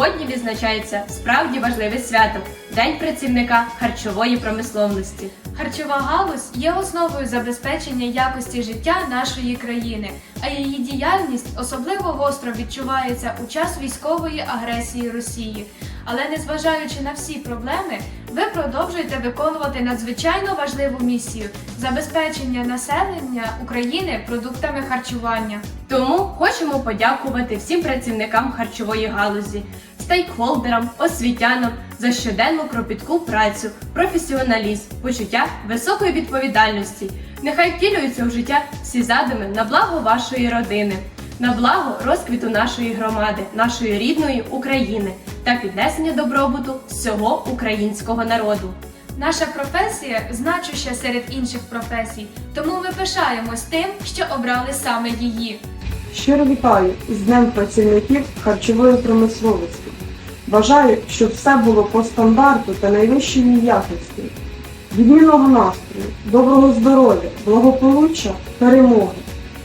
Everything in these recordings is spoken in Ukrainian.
сьогодні відзначається справді важливе свято. День працівника харчової промисловності. Харчова галузь є основою забезпечення якості життя нашої країни, а її діяльність особливо гостро відчувається у час військової агресії Росії. Але незважаючи на всі проблеми, ви продовжуєте виконувати надзвичайно важливу місію забезпечення населення України продуктами харчування. Тому хочемо подякувати всім працівникам харчової галузі, стейкхолдерам, освітянам за щоденну кропітку працю, професіоналізм, почуття високої відповідальності. Нехай втілюються в життя всі задуми на благо вашої родини, на благо розквіту нашої громади, нашої рідної України та піднесення добробуту всього українського народу. Наша професія значуща серед інших професій, тому ми пишаємось тим, що обрали саме її. Щиро вітаю із Днем працівників харчової промисловості. Бажаю, щоб все було по стандарту та найвищої якості. Відмінного настрою, доброго здоров'я, благополуччя, перемоги.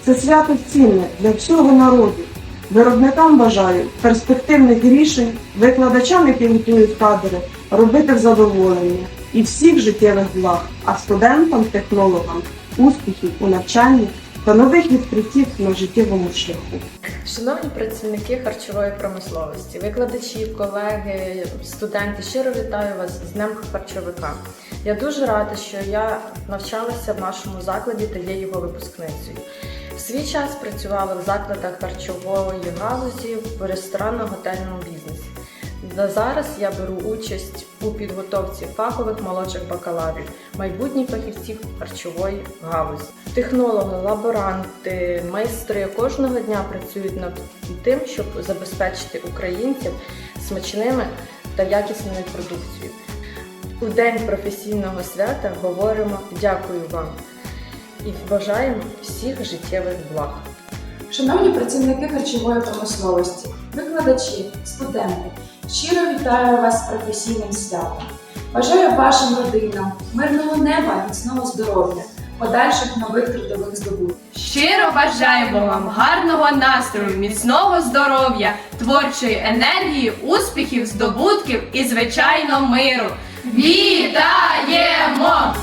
Це свято цінне для всього народу. Виробникам бажаю перспективних рішень, викладачам, які готують кадри, робити в задоволення і всіх життєвих благ, а студентам, технологам успіхів у навчанні та нових відкриттів на життєвому шляху. Шановні працівники харчової промисловості, викладачі, колеги, студенти, щиро вітаю вас з Днем харчовика. Я дуже рада, що я навчалася в нашому закладі та є його випускницею. В свій час працювала в закладах харчової галузі в ресторанно-готельному бізнесі. На зараз я беру участь у підготовці фахових молодших бакалаврів, майбутніх фахівців харчової галузі. Технологи, лаборанти, майстри кожного дня працюють над тим, щоб забезпечити українців смачними та якісною продукцією. У день професійного свята говоримо дякую вам і бажаємо всіх життєвих благ. Шановні працівники харчової промисловості, викладачі, студенти, щиро вітаю вас з професійним святом. Бажаю вашим родинам мирного неба, міцного здоров'я, подальших нових трудових здобутків. Щиро бажаємо вам гарного настрою, міцного здоров'я, творчої енергії, успіхів, здобутків і, звичайно, миру. Вітаємо!